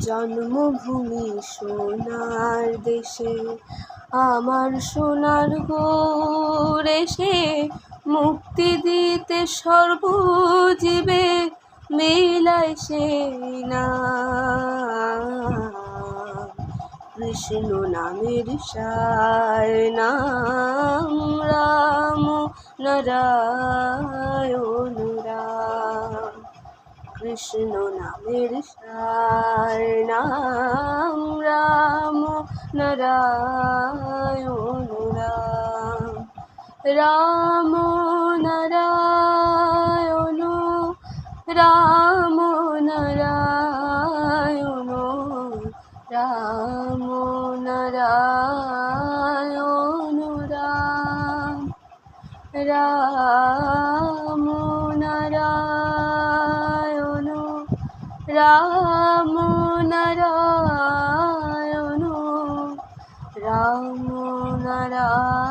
জন্মভূমি সোনার দেশে, আমার সোনার গোরেশে মুক্তি দিতে সর্বজীবে মিলাই সেই নাম। কৃষ্ণ নামের সার নাম রাম নারায়ণ কৃষ্ণ নামের সার নাম রাম নারায়ণ রাম রাম নারায়ণ রাম নারায়ণ রাম নারায়ণ রাম রাম। রাম নারায়ণ রাম নারায়ণ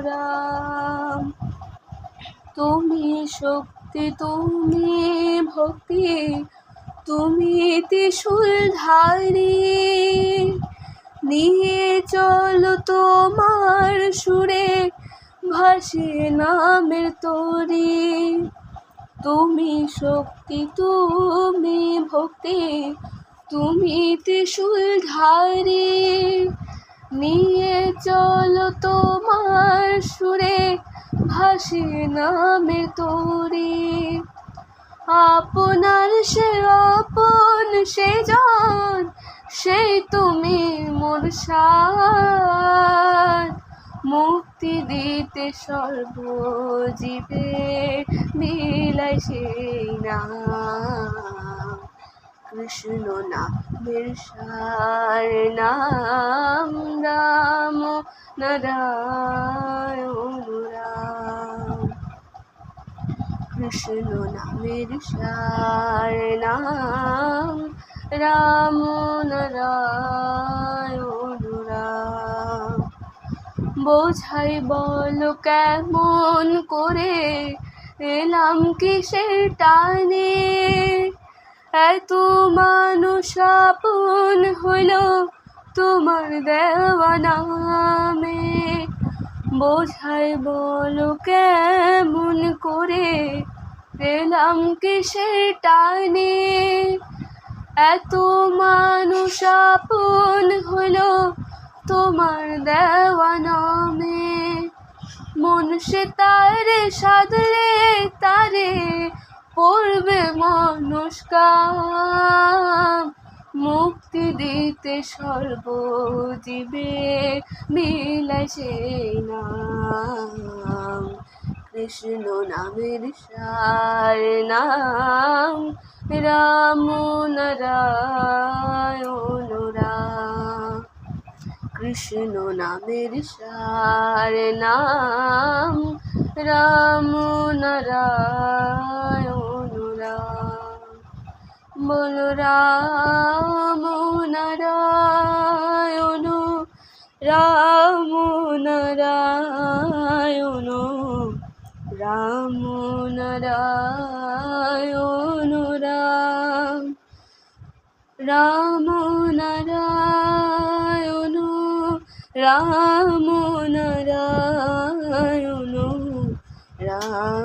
রাম তুমি শক্তি, তুমি ভক্তি, তুমি ত্রিশূল ধারী। নিয়ে চলো তোমার সুরে ভাসে নামের তরি। তুমি শক্তি, তুমি ভক্তি, তুমি ত্রিশুল ধারী। নিয়ে চলো তোমার সুরে, ভাসে নামে তরি। আপনার সে আপন, সে জন সেই তুমি মোর সার মুক্তি দিতে সর্বজীবে মিলাই সেই নাম। কৃষ্ণ নামের সার নাম রাম নারায়ণ রাম। কৃষ্ণ নামের সার নাম রাম নারায়ণ রাম বোঝাই বল কেমন করে এলাম কিসের টানে? এত মানুষ আপন হলো তোমার দেওয়া নামে। বোঝাই বলো কেমন করে এলাম কিসের টানে? এত মানুষ আপন হলো তোমার দেওয়া নামে। মন সে তারে সাদলে তারে পড়বে মানুষ মুক্তি দিতে সর্বজীবে মিলাই নাম। কৃষ্ণ নামের সার নাম, রাম নারায়ণ। কৃষ্ণ নামের সার নাম রাম নারায়ণ রাম। বল রাম নারায়ণ রাম নারায়ণ রাম নারায়ণ রাম। রাম নারায়ণ। রাম নারায়ণ রাম